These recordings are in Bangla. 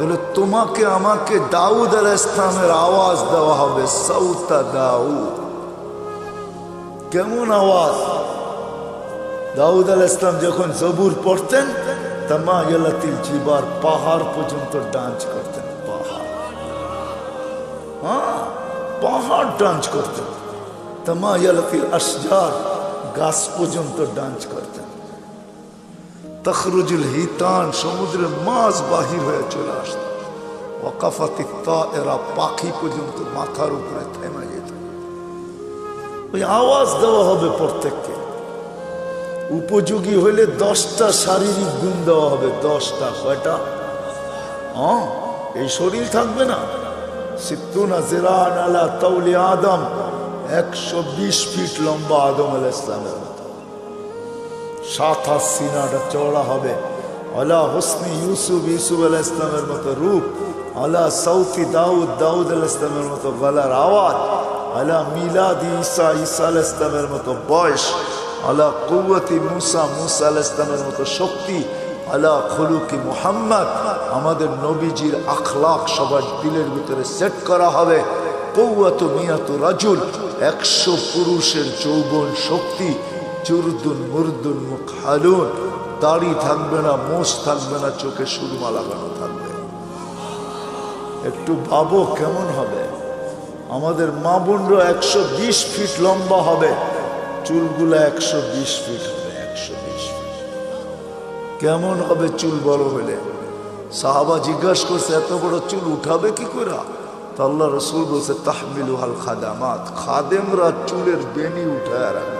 তাহলে তোমাকে আমাকে দাউদ আল ইসলামের আওয়াজ দেওয়া হবে সৌতা দাউদ। কেমন আওয়াজ? দাউদ আল ইসলাম যখন জবুর পড়তেন তামা ইয়ালাতিল জিবার পাহাড় পর্যন্ত ডান্স করতেন, পাহাড়। হ্যাঁ পাহাড় ডান্স করতেন। তামা ইয়ালাতিল আসজার গাছ পর্যন্ত ডান্স করতেন। তখরুজুল হিতান সমুদ্রের মাছ বাহির হয়ে চলে আসত। ওয়াকাফাতি তা এরা পাখি পর্যন্ত মাথার উপরে থেমে যেত। ওই আওয়াজ দেওয়া হবে প্রত্যেককে। উপযোগী হইলে দশটা শারীরিক গুণ দেওয়া হবে। দশটা কয়টা? এই শরীর থাকবে না। সিত্তুনা জিরান আলা তৌলি আদম। একশো বিশ ফিট লম্বা আদম আল ইসলামের সাত হাত সিনাটা চওড়া হবে। আলা হোসনি ইউসুফ ইউসুফ আল ইসলামের মতো রূপ। আলা সৌতি দাউদ দাউদ আল ইসলামের মতো গলার আওয়াজ। আলা মিলাদি ঈসা ঈসা আল ইসলামের মতো বয়স। আলা কুয়াতি মুসা মুসা আল ইসলামের মতো শক্তি। আলা খলুকি মুহাম্মদ, আমাদের নবীজির আখলাখ সবার দিলের ভিতরে সেট করা হবে। কৌয়াত মিয়াত রাজুল, একশো পুরুষের যৌবন শক্তি। চুরদুন, মুরদুন মুখ হালুন দাড়ি থাকবে না, মোষ থাকবে না, চোখে সুরমা লাগানো থাকবে। একটু ভাবো কেমন হবে? আমাদের মা বোনরা একশো বিশ ফিট লম্বা হবে। চুলগুলো একশো বিশ ফিট হবে, একশো বিশ ফিট। কেমন হবে চুল বড় হলে? সাহাবা জিজ্ঞাসা করছে, এত বড় চুল উঠাবে কি করে? তা আল্লাহ রসুল বলছে তাহমিলু হাল খাদামাত। খাদেমরা চুলের বেনি উঠায় রাখবে।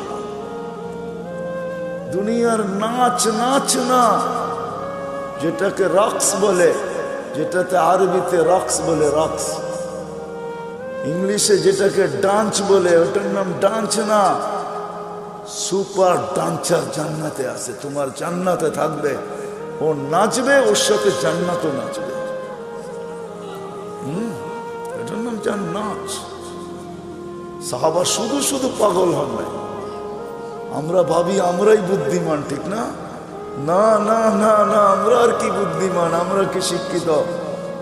দুনিয়ার নাচ নাচ না। যেটাকে রক্স বলে, যেটাতে আরবিতে রক্স বলে রক্স। ইংলিশে যেটাকে ডান্স বলে, ওটার নাম ডান্স না। সুপার ডান্সার জান্নাতে আছে, তোমার জান্নাতে থাকবে। ও নাচবে, ওর সাথে জান্নাতও নাচবে। হুম, এটার নাম নাচ সাহাবা শুধু শুধু পাগল হন নাই। আমরা ভাবি আমরাই বুদ্ধিমান, ঠিক না? না না না না, আমরা আর কি বুদ্ধিমান, আমরা কি শিক্ষিত?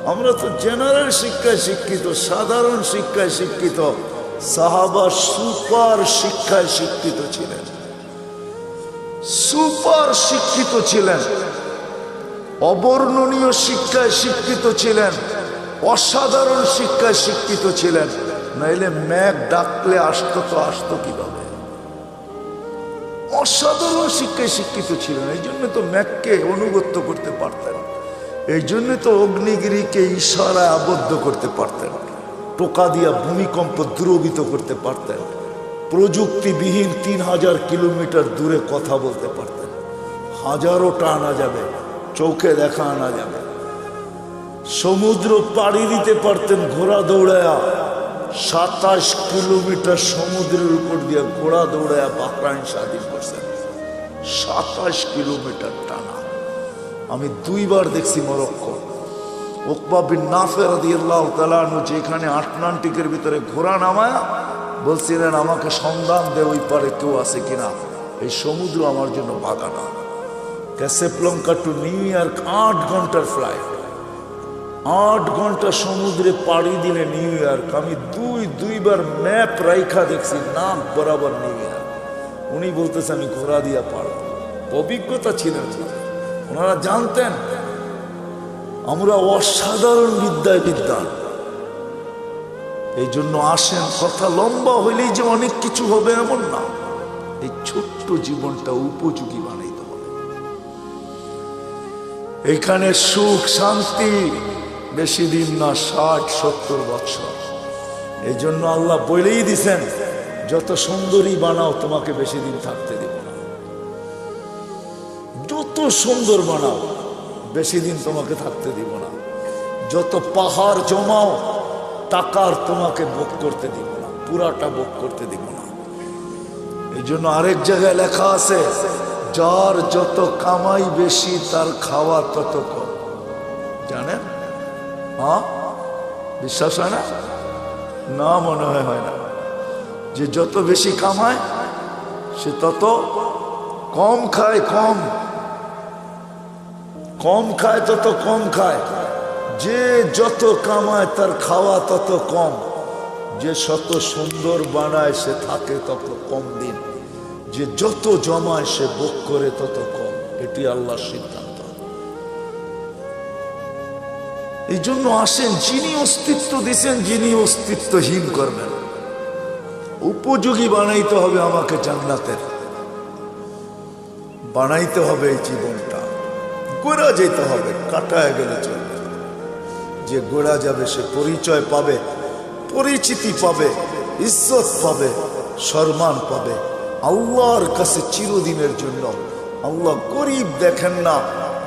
আমরা তো জেনারেল শিক্ষায় শিক্ষিত, সাধারণ শিক্ষায় শিক্ষিত, সাহাবা সুপার শিক্ষায় শিক্ষিত ছিলেন। সুপার শিক্ষিত ছিলেন। অবর্ণনীয় শিক্ষায় শিক্ষিত ছিলেন। অসাধারণ শিক্ষায় শিক্ষিত ছিলেন। নাইলে ম্যাক ডাকলে আসতো তো আসতো কীভাবে? অসাধারণ শিক্ষায় শিক্ষিত ছিলেন। এই জন্য তো ম্যাককে অনুগত্য করতে পারতেন। এই জন্য তো অগ্নিগিরিকে ইশারায় আবদ্ধ করতে পারতেন। টোকা দিয়া ভূমিকম্প দূরবিত করতে পারতেন। প্রযুক্তিবিহীন তিন হাজার কিলোমিটার দূরে কথা বলতে পারতেন। হাজারোটা আনা যাবে, চোখে দেখা আনা যাবে। সমুদ্র পাড়ি দিতে পারতেন ঘোড়া দৌড়ায়া। সাতাশ কিলোমিটার সমুদ্রের উপর দিয়ে ঘোড়া দৌড়ায়া বাকরাইন স্বাধীন করছেন সাতাশ কিলোমিটার টানা। আমি দুইবার দেখছি মরক্কো। ওকবা বিন নাফের আল্লাহ তালানু যেখানে আটলান্টিকের ভিতরে ঘোড়া নামায়া, বলছিলেন, আমাকে সন্ধান দে ওই পারে কেউ আছে কিনা। এই সমুদ্র আমার জন্য বাগানা। ক্যাসেপ্লঙ্কা টু নিউ ইয়র্ক আট ঘণ্টার ফ্লাইট। আট ঘণ্টা সমুদ্রে পাড়ি দিলে নিউ ইয়র্ক। আমি দুই, দুইবার ম্যাপ রাইখা দেখছি, নাম বরাবর নিউ ইয়র্ক। উনি বলতেছে, আমি ঘোড়া দিয়া পারব। অভিজ্ঞতা ছিলেন ওনারা জানতেন, আমরা অসাধারণ বিদ্যায় বিদ্যা এই জন্য আসেন, কথা লম্বা হইলেই যে অনেক কিছু হবে এমন না। এই ছোট্ট জীবনটা উপযোগী বানাইতে হবে। এখানে সুখ, শান্তি বেশি দিন না, ষাট, সত্তর বছর। এই জন্য আল্লাহ বলেই দিছেন, যত সুন্দরী বানাও, তোমাকে বেশি দিন থাকতে দেব না। যত সুন্দর বানাও, বেশি দিন তোমাকে থাকতে দিব না। যত পাহাড় জমাও, টাকার তোমাকে ভোগ করতে দিব না, পুরাটা ভোগ করতে দিব না। এই জন্য আরেক জায়গায় লেখা আছে, যার যত কামাই বেশি, তার খাওয়া তত কম। জানেন? হ্যাঁ? বিশ্বাস হয় না? না মনে হয় হয় না। যে যত বেশি কামায়, সে তত কম খায়, কম। কম খায়, তত কম খায়। যে যত কামায়, তার খাওয়া তত কম। যে শত সুন্দর বানায়, সে থাকে তত কম দিন। যে যত জমায়, সে ভোগ করে তত কম। এটি আল্লাহর সিদ্ধান্ত। এই জন্য আসেন, যিনি অস্তিত্ব দিছেন, যিনি অস্তিত্বহীন করবেন। উপযোগী বানাইতে হবে আমাকে জান্নাতের। বানাইতে হবে এই জীবনটা। গোড়া যেতে হবে, কাটায় গেলে চলবে। যে গোড়া যাবে, সে পরিচয় পাবে, পরিচিতি পাবে, ইজ্জত পাবে, সম্মান পাবে। আল্লাহর কাছে চিরদিনের জন্য। আল্লাহ গরিব দেখেন না,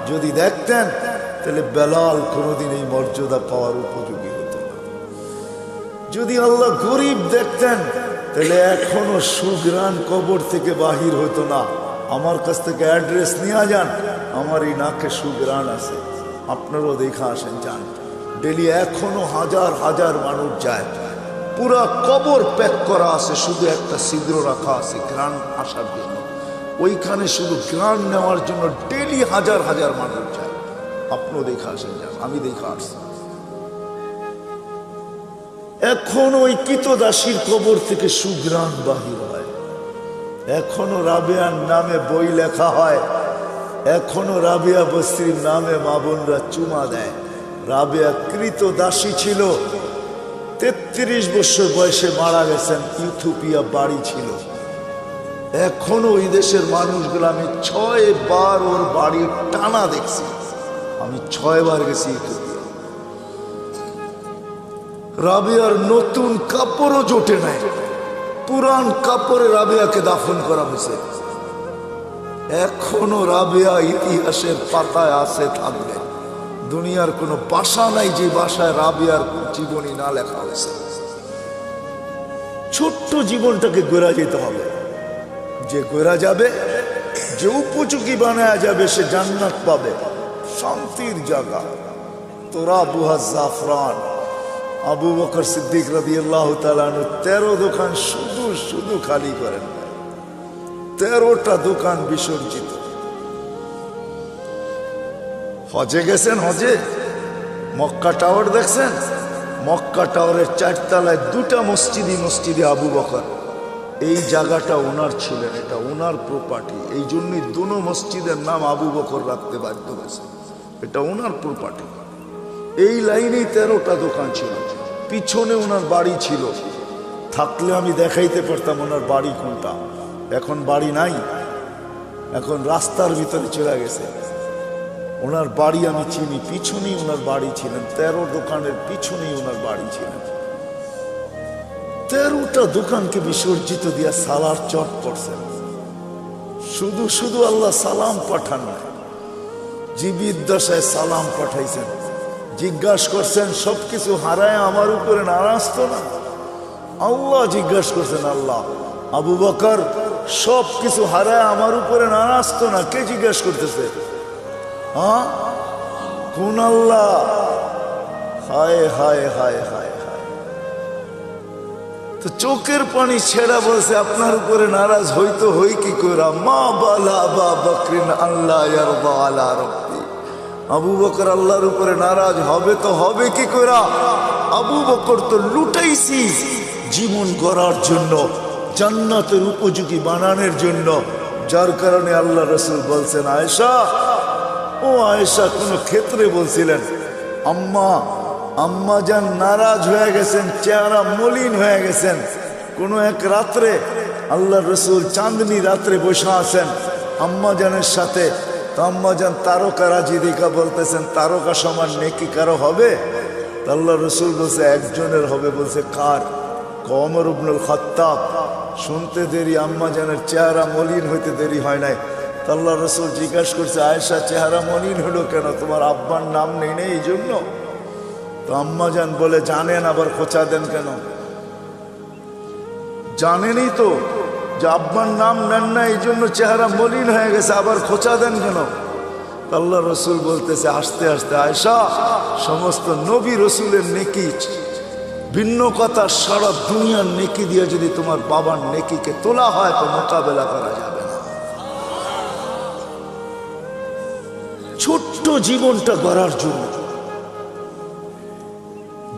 যদি দেখতেন তাহলে বেলাল কোনোদিন এই মর্যাদা পাওয়ার উপযোগী হতো না। যদি আল্লাহ গরিব দেখতেন, তাহলে এখনও সুগ্রান কবর থেকে বাহির হতো না। আমার কাছ থেকে অ্যাড্রেস নিয়ে যান, আমার এই নাকে সুগ্রান আছে। আপনারাও দেখা আসেন, যান। ডেলি এখনও হাজার হাজার মানুষ যায়। পুরা কবর প্যাক করা আছে, শুধু একটা ছিদ্র রাখা আছে গ্রান আসার জন্য। ওইখানে শুধু গ্রান নেওয়ার জন্য ডেলি হাজার হাজার মানুষ যায়। আপনিও দেখা আসেন যান আমি দেখা আসছি। এখন ওই কিতদাসীর কবর থেকে সুগ্রাণ বাহির হয়। এখনও রাবেয়ার নামে বই লেখা হয়। এখনও রাবেয়া বস্তির নামে মাবনরা চুমা দেয়। রাবেয়া কৃত দাসী ছিল। তেত্রিশ বছর বয়সে মারা গেছেন ইথোপিয়া বাড়ি ছিল। এখনও ওই দেশের মানুষগুলো আমি ছয় বার ওর বাড়ির টানা দেখছি। আমি ছয় বার গেছি রাবিয়ার নতুন কাপড়ও জোটে নাই। পুরান কাপড়ে রাবিয়াকে দাফন করা হয়েছে। এখনও রাবিয়া ইতিহাসের পাতায় আছে, থাকবে। দুনিয়ার কোনো বাসা নাই যে বাসায় রাবিয়ার জীবনী না লেখা হয়েছে। ছোট্ট জীবনটাকে গোরা যেতে হবে। যে গোরা যাবে, যে উপযোগী বানায়া যাবে, সে জান্নাত পাবে। শান্তির জায়গা। তোরা বুহা জাফরান। আবু বকর সিদ্দিক রবি আল্লাহ তালানু তেরো দোকান শুধু শুধু খালি করেন। তেরোটা দোকান বিসর্জিত। হজে গেছেন হজে? মক্কা টাওয়ার দেখছেন? মক্কা টাওয়ারের চারতলায় দুটা মসজিদই মসজিদে আবু বকর। এই জায়গাটা ওনার ছিলেন, এটা ওনার প্রপার্টি এই জন্যই দুনো মসজিদের নাম আবু বকর রাখতে বাধ্য হয়েছে। এটা ওনার প্রপার্টি এই লাইনেই তেরোটা দোকান ছিল। পিছনে ওনার বাড়ি ছিল। থাকলে আমি দেখাইতে পারতাম ওনার বাড়ি কোনটা। এখন বাড়ি নাই। এখন রাস্তার ভিতরে চলে গেছে। ওনার বাড়ি আমি চিনি। পিছনেই ওনার বাড়ি ছিলেন। তেরো দোকানের পিছনেই ওনার বাড়ি ছিলেন। তেরোটা দোকানকে বিসর্জিত দিয়া সালার চট করছেন শুধু শুধু আল্লাহ সালাম পাঠান না জীবিত দশায় সালাম পাঠাইছেন। জিজ্ঞাসা করছেন, সবকিছু হারায় আমার উপরে নারাজ তো না? আল্লাহ জিজ্ঞাসা করছেন, আল্লাহ, আবু বকর সব কিছু হারায় আমার উপরে নারাজ তো না? কে জিজ্ঞাসা করতেছে? কোন আল্লাহ? হায় হায় হায় হায় তো চোখের পানি ছেড়া বলছে, আপনার উপরে নারাজ হইতো হই কি করা মা বালা বা বকরিন আল্লাহ আলা রব্বি। আবু বকর আল্লাহর উপরে নারাজ, হবে তো হবে কি করা আবু বকর তো লুটাইছি জীবন গড়ার জন্য, জান্নাতের উপযোগী বানানোর জন্য। যার কারণে আল্লাহ রসুল বলছেন, আয়েশা, ও আয়েশা, কোনো ক্ষেত্রে বলছিলেন, আম্মা আম্মা যান নারাজ হয়ে গেছেন, চেহারা মলিন হয়ে গেছেন। কোনো এক রাত্রে আল্লাহ রসুল চাঁদনি রাত্রে বসে আছেন, আম্মা জানের সাথে তো আম্মা যান, তারকা রাজিদিকা বলতেছেন, তারকা সমান নেকি কারও হবে? তো আল্লাহ রসুল বলছে, একজনের হবে বলছে কার? কমর উবনুল খত্তাব। শুনতে দেরি আম্মাজানের চেহারা মলিন হইতে দেরি হয় নাই। তাল্লা রসুল জিজ্ঞাসা করছে, আয়েশা, চেহারা মলিন হলো কেন? তোমার আব্বার নাম নেই নেই এই জন্য তো আম্মাজান বলে, জানেন, আবার খোঁচা দেন কেন? জানেনই তো। যে আব্বার নাম নেন না, এই জন্য চেহারা মলিন হয়ে গেছে, আবার খোঁচা দেন কেন? আল্লাহ রসুল বলতেছে, আস্তে আস্তে আয়সা সমস্ত নবী রসুলের নেকি, ভিন্ন কথা সারা দুনিয়ার নেকি দিয়ে যদি তোমার বাবার নেকিকে তোলা হয়, তো মোকাবেলা করা যাবে না। ছোট্ট জীবনটা গড়ার জন্য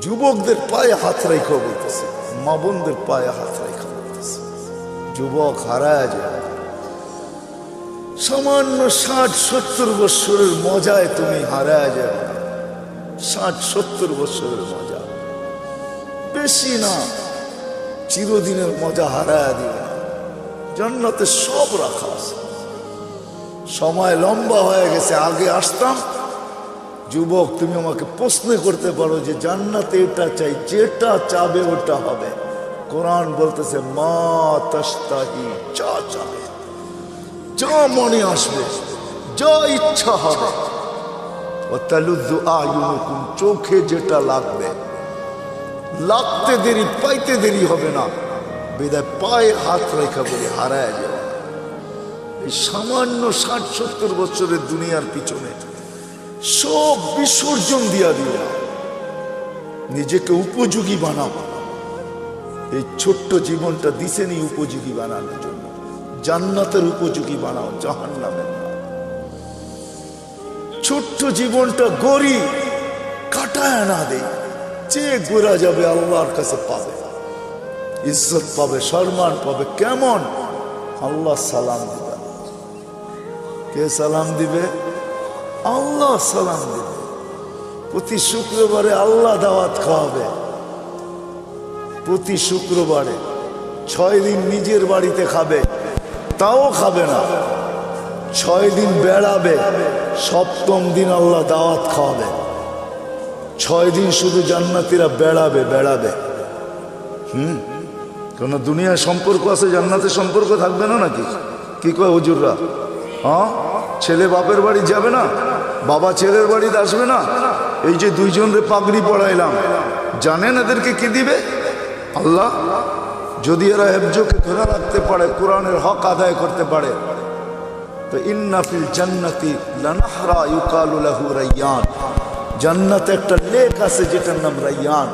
যুবকদের পায়ে হাত রেখা বলতেছে, মা বোনদের পায়ে হাত রেখা যুবক হারায় যায়। সামান্য ষাট সত্তর বৎসরের মজায় তুমি হারায় যাবে ষাট সত্তর বৎসরের মজা। বেশি না, চিরদিনের মজা হারায় না। জান্নাতে সব রাখা আছে। সময় লম্বা হয়ে গেছে, আগে আসতাম। যুবক, তুমি আমাকে প্রশ্ন করতে পারো যে জান্নাতে এটা চাই, যেটা চাবে ওটা হবে। কোরআন বলতেছে, মা তাস্তাহি যা চাবে যা মনে আসবে, যা ইচ্ছা হবে চোখে যেটা লাগবে, লাগতে দেরি, পাইতে দেরি হবে না, বেদায় পায়ে হাত রেখা বলে হারায় যাবে এই সামান্য ষাট সত্তর বছরের দুনিয়ার পিছনে সব বিসর্জন দিয়া দিয়া নিজেকে উপযোগী বানাও এই ছোট্ট জীবনটা দিছেনি উপযোগী বানানোর জন্য। জান্নাতের উপযোগী বানাও জাহান ছোট্ট জীবনটা গড়ি কাটায় না দে, যে গোরা যাবে আল্লাহর কাছে পাবে। ইজ্জত পাবে, সম্মান পাবে, কেমন? আল্লাহ সালাম দিবে। কে সালাম দিবে? আল্লাহ সালাম দিবে। প্রতি শুক্রবারে আল্লাহ দাওয়াত খাওয়াবে। প্রতি শুক্রবারে। ছয় দিন নিজের বাড়িতে খাবে, তাও খাবে না। ছয় দিন বেড়াবে, সপ্তম দিন আল্লাহ দাওয়াত খাওয়াবে। ছয় দিন শুধু জান্নাতিরা বেড়াবে বেড়াবে। হুম? কেন দুনিয়ার সম্পর্ক আছে জান্নাতের সম্পর্ক থাকবে না নাকি? কি কয় হজুররা? হ্যাঁ? ছেলে বাপের বাড়ি যাবে না? বাবা ছেলের বাড়িতে আসবে না? এই যে দুইজনরে পাগড়ি পড়াইলাম জানেন এদেরকে কি দিবে? আল্লাহ, যদি এরা হেফজোকে ধরে রাখতে পারে, কোরআনের হক আদায় করতে পারে, তো ইন্নাফিল জান্নাতি লানাহরা ইউকালু লাহু রাইয়ান। জান্নাতে একটা লেক আছে যেটার নাম রাইয়ান।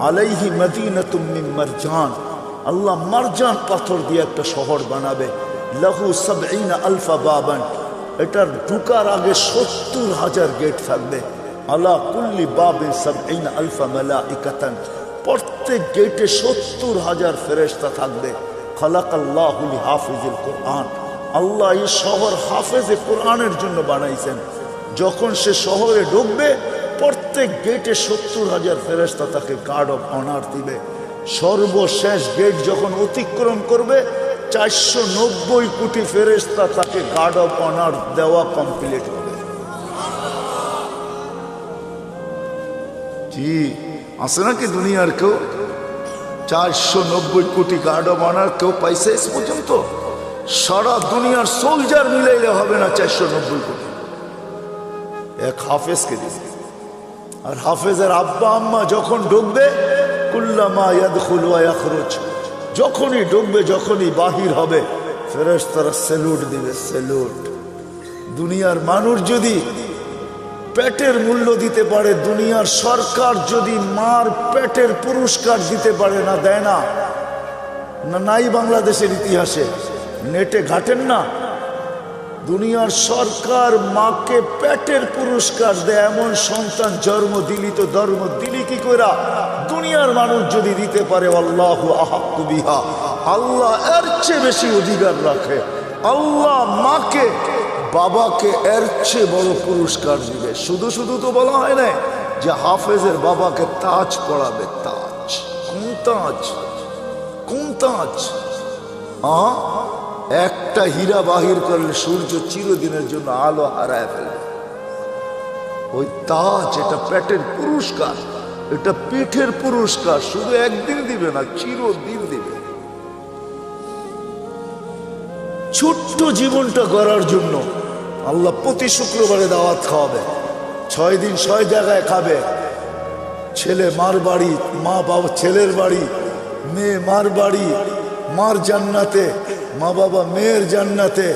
আলাইহি মদিনাতুম মিন মারজান। আল্লাহ মারজান পাথর দিয়ে একটা শহর বানাবে। লাহু সাবঈনা আলফা বাবান। এটার ঢুকার আগে সত্তর হাজার গেট থাকবে। আলা কুল্লি বাবিন সাবঈনা আলফা মালাইকাতান। প্রত্যেক গেটে সত্তর হাজার ফেরেশতা থাকবে। খালাক আল্লাহ হাফিজুল কোরআন। আল্লাহ এই শহর হাফেজে কোরআনের জন্য বানাইছেন। যখন সে শহরে ঢুকবে, প্রত্যেক গেটে সত্তর হাজার ফেরেস্তা তাকে গার্ড অফ অনার দিবে। সর্বশেষ গেট যখন অতিক্রম করবে চারশো নব্বই কোটি ফেরেস্তা তাকে গার্ড অফ অনার দেওয়া কমপ্লিট হবে। জি। আছে নাকি দুনিয়ার কেউ চারশো নব্বই কোটি গার্ড অফ অনার কেউ পাইছে এস পর্যন্ত। সারা দুনিয়ার সোলজার মিলাইলে হবে না চারশো নব্বই কোটি। এক হাফেজকে দিবে। আর হাফেজের আব্বা আম্মা যখন ঢুকবে, কুল্লামা ইয়াদখুল ওয়া ইয়াখরুজ, যখনই ঢুকবে, যখনই বাহির হবে, ফেরেশতারা সেলুট দিবে সেলুট দুনিয়ার মানুষ যদি পেটের মূল্য দিতে পারে দুনিয়ার সরকার যদি মার পেটের পুরস্কার দিতে পারে না, দেয় না। নাই বাংলাদেশের ইতিহাসে। নেটে ঘাটেন না। দুনিয়ার সরকার মাকে পেটের পুরস্কার দেয়, এমন সন্তান জন্ম দিলি তো ধর্ম দিলি কি কইরা? দুনিয়ার মানুষ যদি দিতে পারে, আল্লাহ আহাক্কু আল্লাহ এর চেয়ে বেশি অধিকার রাখে। আল্লাহ মাকে বাবাকে এর চেয়ে বড় পুরস্কার দিবে। শুধু শুধু তো বলা হয় না যে হাফেজের বাবাকে তাজ পড়াবে, তাজ। কোন তাজ? কোন তাজ? একটা হীরা বাহির করলে সূর্য চিরদিনের জন্য আলো হারায় ফেলবে। ওই তাজ, এটা পেটের পুরস্কার। এটা পিঠের পুরস্কার। শুধু একদিন দিবে না, চিরদিন দিবে। ছোট্ট জীবনটা গড়ার জন্য আল্লাহ প্রতি শুক্রবারে দাওয়াত খাওয়াবে। ছয় দিন ছয় জায়গায় খাবে। ছেলে মার বাড়ি, মা বাবা, ছেলের বাড়ি, মেয়ে মার বাড়ি, মার জান্নাতে, মা বাবা মেয়ের জান্নাতে,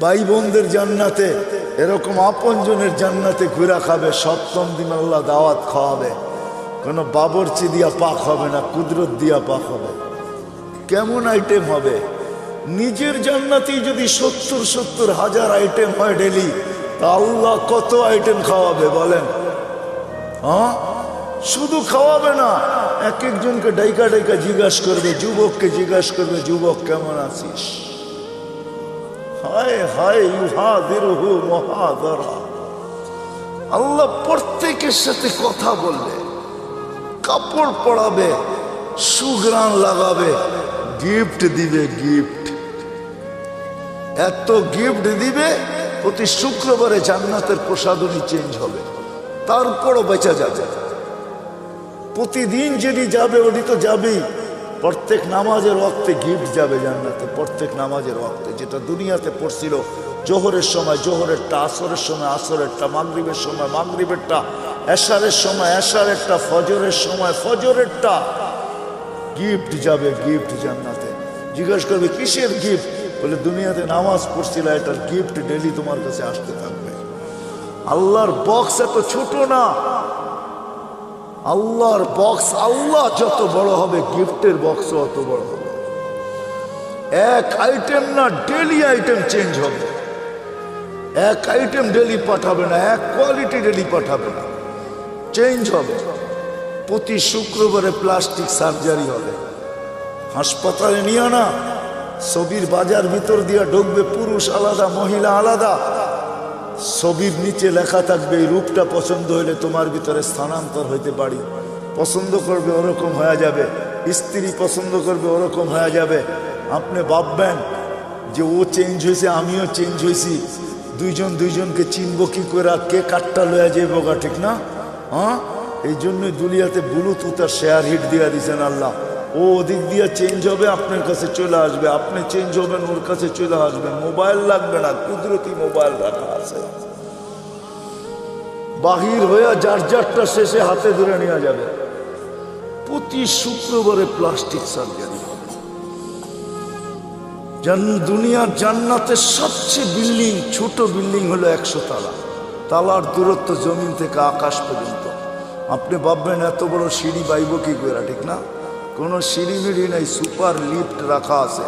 ভাই বোনদের জান্নাতে, এরকম আপনজনের জান্নাতে ঘুরা খাবে। সপ্তম দিন আল্লাহ দাওয়াত খাওয়াবে। কোনো বাবরচি দিয়া পাক হবে না, কুদরত দিয়া পাক হবে। কেমন আইটেম হবে? নিজের জান্নাতেই যদি সত্তর সত্তর হাজার আইটেম হয় ডেলি তা আল্লাহ কত আইটেম খাওয়াবে বলেন? হ্যাঁ? শুধু খাওয়াবে না, এক একজনকে ডাইকা ডাইকা জিজ্ঞাসা করবে, যুবককে জিজ্ঞাসা করবে, যুবক, কেমন আছিস? হায় হায়, ইউহাদিরহু মহাদরা। আল্লাহ প্রত্যেকের সাথে কথা বলবে, কাপড় পরাবে সুগ্রাণ লাগাবে গিফট দিবে গিফট এত গিফট দিবে, প্রতি শুক্রবারে জান্নাতের প্রসাদনী চেঞ্জ হবে। তারপরও বেঁচা যাবে। প্রতিদিন যেটি যাবে ওটি তো যাবেই। প্রত্যেক নামাজের ওয়াক্তে গিফট যাবে জান্নাতে, প্রত্যেক নামাজের ওয়াক্তে। যেটা দুনিয়াতে পড়ছিল, জোহরের সময় জোহরেরটা আসরের সময় আসরেরটা মাগরিবের সময় মাগরিবেরটা এশারের সময় এশারেরটা ফজরের সময় ফজরেরটা গিফট যাবে গিফট জান্নাতে। জিজ্ঞেস করবে, কিসের গিফট বলে, দুনিয়াতে নামাজ পড়ছিল, এটার গিফট ডেলি তোমার কাছে আসতে থাকবে। আল্লাহর বক্স এত ছোট না। আল্লাহর বক্স আল্লাহ যত বড় হবে গিফটের বক্স অত বড় হবে। এক আইটেম না ডেলি আইটেম চেঞ্জ হবে। এক আইটেম ডেলি পাঠাবে না, এক কোয়ালিটি ডেলি পাঠাবে না। চেঞ্জ হবে। প্রতি শুক্রবারে প্লাস্টিক সার্জারি হবে। হাসপাতালে নিয়ে না। ছবির বাজার ভিতর দিয়ে ঢুকবে পুরুষ আলাদা, মহিলা আলাদা। ছবির নিচে লেখা থাকবে, এই রূপটা পছন্দ হইলে তোমার ভিতরে স্থানান্তর হইতে পারি। পছন্দ করবে ওরকম হয়ে যাবে। স্ত্রী পছন্দ করবে ওরকম হয়ে যাবে। আপনি ভাববেন যে ও চেঞ্জ হয়েছে আমিও চেঞ্জ হয়েছি দুইজন দুইজনকে চিনব কি করে কে কাঠটা লয়া যাইব গা, ঠিক না? হ্যাঁ এই জন্যই দুলিয়াতে ব্লুটুথ আর শেয়ার হিট দিয়া দিছেন আল্লাহ। ও ওদিক দিয়ে চেঞ্জ হবে, আপনার কাছে চলে আসবে। আপনি চেঞ্জ হবেন, ওর কাছে চলে আসবেন মোবাইল লাগবে না, কুদরতি মোবাইল রাখা আছে। বাহির হয়ে যার যারটা শেষে হাতে ধরে নেওয়া যাবে। প্রতি শুক্রবারে প্লাস্টিক সার্জারি হবে। দুনিয়ার জান্নাতের সবচেয়ে বিল্ডিং ছোট বিল্ডিং হলো একশো তালা। তালার দূরত্ব জমিন থেকে আকাশ পর্যন্ত। আপনি ভাববেন, এত বড় সিঁড়ি বাইব কি করে, ঠিক না? কোনো সিঁড়ি নাই, সুপার লিফট রাখা আছে।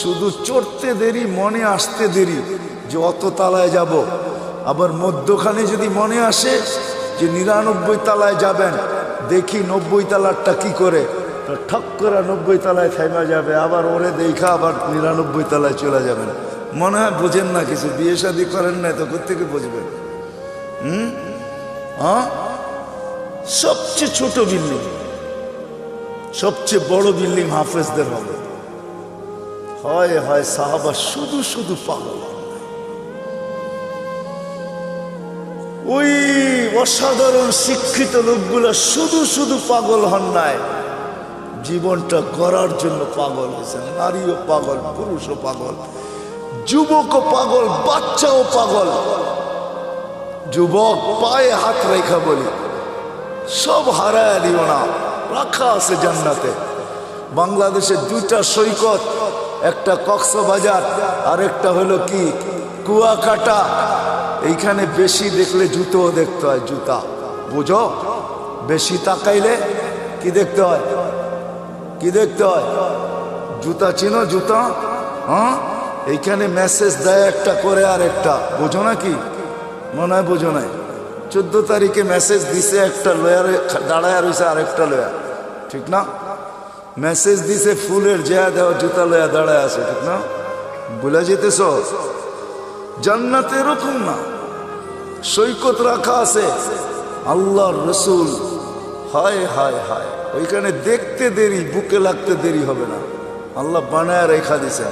শুধু চড়তে দেরি, মনে আসতে দেরি যে অত তালায় যাব। আবার মধ্যখানে যদি মনে আসে যে নিরানব্বই তালায় যাবেন, দেখি নব্বই তালারটা কি করে। ঠক করে নব্বই তালায় থেমে যাবে, আবার ওরে দেখা আবার নিরানব্বই তালায় চলে যাবেন। মনে হয় বোঝেন না কিছু, বিয়ে শাদি করেন না তো কোথেকে বুঝবেন? হুম? হ্যাঁ সবচেয়ে ছোট বিল্ডিং। সবচেয়ে বড় বিল্ডিং হাফেজদের হবে। হয় হয় সাহাবা শুধু শুধু পাগল। ওই অসাধারণ শিক্ষিত লোকগুলো শুধু শুধু পাগল হন নাই। জীবনটা করার জন্য পাগল হয়েছেন। নারীও পাগল, পুরুষও পাগল, যুবকও পাগল, বাচ্চাও পাগল। যুবক পায়ে হাত রেখা বলি, সব হারায় দিও না। রাখা আছে জান্নাতে। বাংলাদেশের দুইটা সৈকত, একটা কক্সবাজার আর একটা হলো কি? কুয়াকাটা। এইখানে বেশি দেখলে জুতোও দেখতে হয়, জুতা। বুঝো? বেশি তাকাইলে কি দেখতে হয়? কি দেখতে হয়? জুতা চিনো, জুতা? হ্যাঁ? এইখানে মেসেজ দেয় একটা করে আর একটা বোঝো না কি মনে হয় বোঝো নাই। চোদ্দ তারিখে মেসেজ দিছে একটা লয়ারে দাঁড়ায় রয়েছে আরেকটা লয়ার ঠিক না? মেসেজ দিছে ফুলের জেয়া দেওয়া জুতা লয়া দাঁড়ায় আছে, ঠিক না? বলে যেতেছ? জান্নাতে এরকম না। সৈকত রাখা আছে। আল্লাহর রসুল। হায় হায় হায়। ওইখানে দেখতে দেরি, বুকে লাগতে দেরি হবে না। আল্লাহ বানায় রেখা দিছে।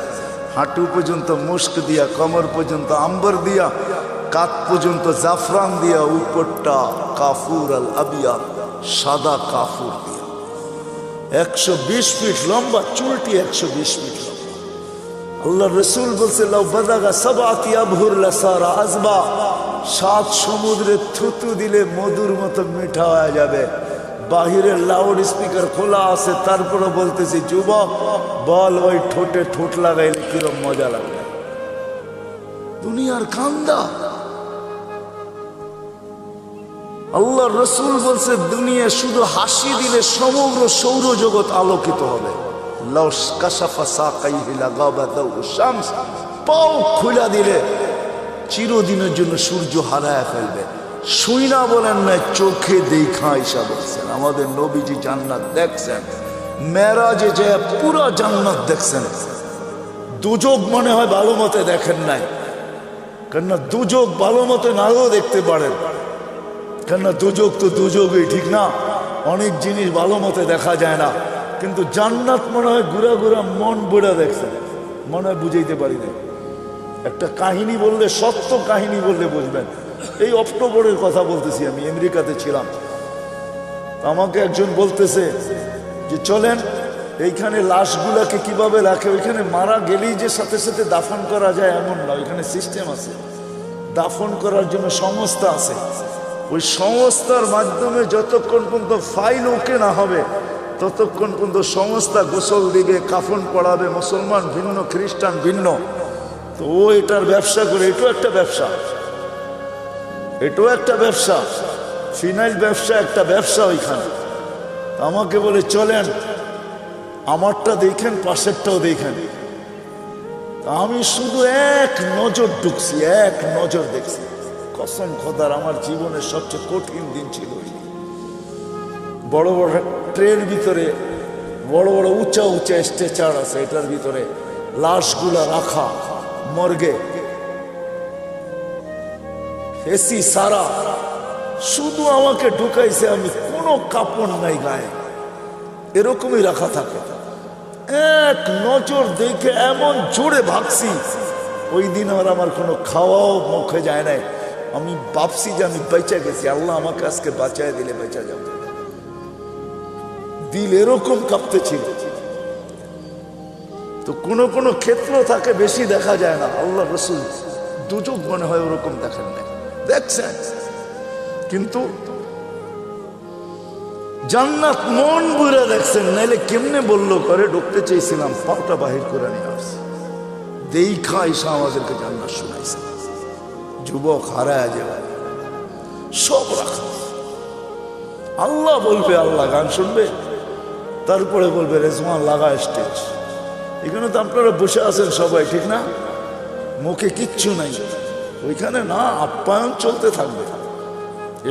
হাঁটু পর্যন্ত মুস্ক দিয়া, কমর পর্যন্ত আম্বর দিয়া, কাত পর্যন্ত জাফরান দিয়া, উপরটা কাফুর আল আবিয়া সাদা কাফুর দিয়া। একশো বিশ ফিট লম্বা, চুলটি একশো বিশ ফিট লম্বা। আল্লাহ রসুল বলছে, লাউ বাদাগা সাবাতি আবহুর লাসারা আজবা সাত সমুদ্রে থুতু দিলে মধুর মতো মিঠা হয়ে যাবে। বাহিরের লাউড স্পিকার খোলা আছে তারপরে বলতেছি, যুবক, বল ওই ঠোঁটে ঠোঁট লাগাইলে কিরম মজা লাগবে? দুনিয়ার কান্দা। আল্লাহ রসুল বলছে, দুনিয়া শুধু হাসি দিলে সমগ্র সৌরজগৎ আলোকিত হবে। পাও খুলা দিলে চিরদিনের জন্য সূর্য হারায় ফেলবে। শুই না বলেন না চোখে দেখা ঈশা বলছেন। আমাদের নবীজি জান্নাত দেখছেন। মেরাজে যে পুরো জান্নাত দেখছেন। দুযোগ মনে হয় ভালো মতে দেখেন নাই। কেননা দুযোগ ভালো মতে নাও দেখতে পারেন। কেননা দুযোগ তো দুযোগই, ঠিক না? অনেক জিনিস ভালো মতে দেখা যায় না। কিন্তু জান্নাত মনে হয় ঘুরা ঘুরা মন বুড়া দেখছে। মনে হয় বুঝাইতে পারি না একটা কাহিনী বললে, সত্য কাহিনী বললে বুঝবেন। এই অক্টোবরের কথা বলতেছি আমি, আমেরিকাতে ছিলাম। আমাকে একজন বলতেছে যে, চলেন, এইখানে লাশগুলাকে কীভাবে রাখে? ওইখানে মারা গেলেই যে সাথে সাথে দাফন করা যায় এমন না। ওইখানে সিস্টেম আছে। দাফন করার জন্য সংস্থা আছে। ওই সংস্থার মাধ্যমে যতক্ষণ পর্যন্ত ফাইল ওকে না হবে, ততক্ষণ পর্যন্ত সংস্থা গোসল দিবে, কাফন পড়াবে মুসলমান ভিন্ন, খ্রিস্টান ভিন্ন। তো ও এটার ব্যবসা করে, এটাও একটা ব্যবসা। এটাও একটা ব্যবসা। ফিনাইল ব্যবসা, একটা ব্যবসা ওইখানে। আমাকে বলে, চলেন, আমারটা দেখেন, পাশেরটাও দেখেন। আমি শুধু এক নজর ঢুকছি, এক নজর দেখছি। কসম খোদার, আমার জীবনের সবচেয়ে কঠিন দিন ছিল বড় বড় ট্রেন ভিতরে, বড় বড় উঁচা উঁচা স্ট্রেচার আছে, এটার ভিতরে লাশগুলা রাখা, মর্গে। এসি সারা, শুধু আমাকে ঢুকাইছে আমি, কোনো কাপড় নাই গায়ে। এরকমই রাখা থাকে। এক নজর দেখে এমন জোরে ভাগছি, ওই দিন আর আমার কোনো খাওয়াও মুখে যায় নাই। আমি ভাবছি যে আমি বেঁচে গেছি। আল্লাহ আমাকে আজকে বাঁচায় দিলে বেঁচে যাব দিল এরকম কাঁপতেছিল। তো কোনো কোনো ক্ষেত্র থাকে বেশি দেখা যায় না। আল্লাহ রসুল দুযোগ মনে হয় ওরকম দেখেন না দেখছেন? কিন্তু জান্নাত মন বুড়ে দেখছেন, নাইলে কেমনে বলল করে ঢুকতে চেয়েছিলাম পাটা বাহির করে নিয়ে আসছে। দেখা এসে আমাদেরকে জান্নাত শোনাইছে। যুবক হারায় যাবে। সব রাখা। আল্লাহ বলবে, আল্লাহ গান শুনবে। তারপরে বলবে রেজমান লাগা স্টেজ। এখানে তো আপনারা বসে আছেন সবাই, ঠিক না? মুখে কিচ্ছু নাই। ওইখানে না, আপ্যায়ন চলতে থাকবে।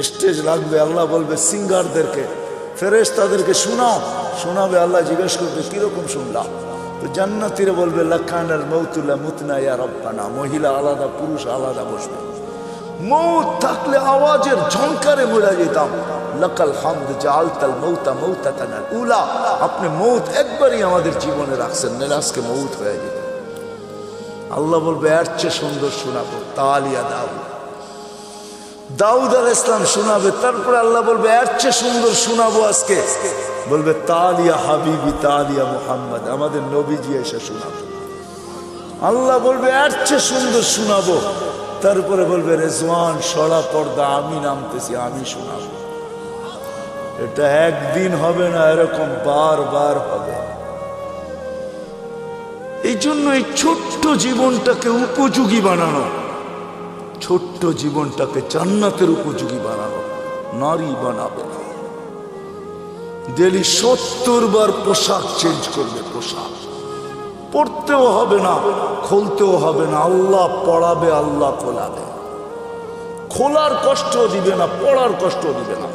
স্টেজ লাগবে, আল্লাহ বলবে, সিঙ্গারদেরকে ফেরেস তাদেরকে শোনাও। শোনাবে, আল্লাহ জিজ্ঞেস করবে, কীরকম শুনলাম? তো জান্নাতিরে বলবে লাখানার মৌতুল্লাহ মুতনা ইয়া রব্বানা। মহিলা আলাদা, পুরুষ আলাদা বসবে। মৌত থাকলে আওয়াজের ঝঙ্কারে মরে যেতাম। লকাল হামদ জালতাল মৌতা মৌতা তানাল উলা। আপনি মৌত একবারই আমাদের জীবনে রাখছেন আজকে মৌত হয়ে যেত। আল্লাহ বলবে, এর চেয়ে সুন্দর শোনাবো, তালিয়া দাও। দাউদ আল ইসলাম শোনাবে, তারপরে আল্লাহ বলবে, এর চেয়ে সুন্দর শোনাবো আজকে। বলবে, তালিয়া হাবিবি, তালিয়া মুহাম্মদ। আমাদের নবীজি এসে শোনাবে। আল্লাহ বলবে, এর চেয়ে সুন্দর শোনাবো। তারপরে বলবে, রেজওয়ান, সরা পর্দা, আমি নামতেছি, আমি শোনাবো। এটা একদিন হবে না, এরকম বারবার হবে। এই জন্য এই ছোট্ট জীবনটাকে উপযোগী বানানো। ছোট্ট জীবনটাকে জান্নাতের উপযোগী বানানো, নারী বানাবে ডেলি সত্তর বার পোশাক চেঞ্জ করবে পোশাক। পড়তেও হবে না, খুলতেও হবে না, আল্লাহ পড়াবে, আল্লাহ খোলাবে। খোলার কষ্ট দিবে না, পড়ার কষ্ট দিবে না।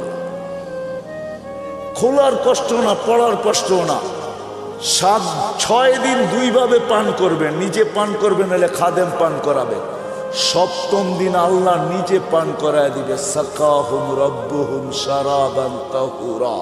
খোলার কষ্ট না, পড়ার কষ্ট না। সাত, ছয় দিন দুইভাবে পান করবেন নিজে পান করবেন এলে খাদেম পান করাবে। সপ্তম দিন আল্লাহ নিজে পান করায় দিবে। সাকাহুম রব্বুহুম সারাবান তাহুরা।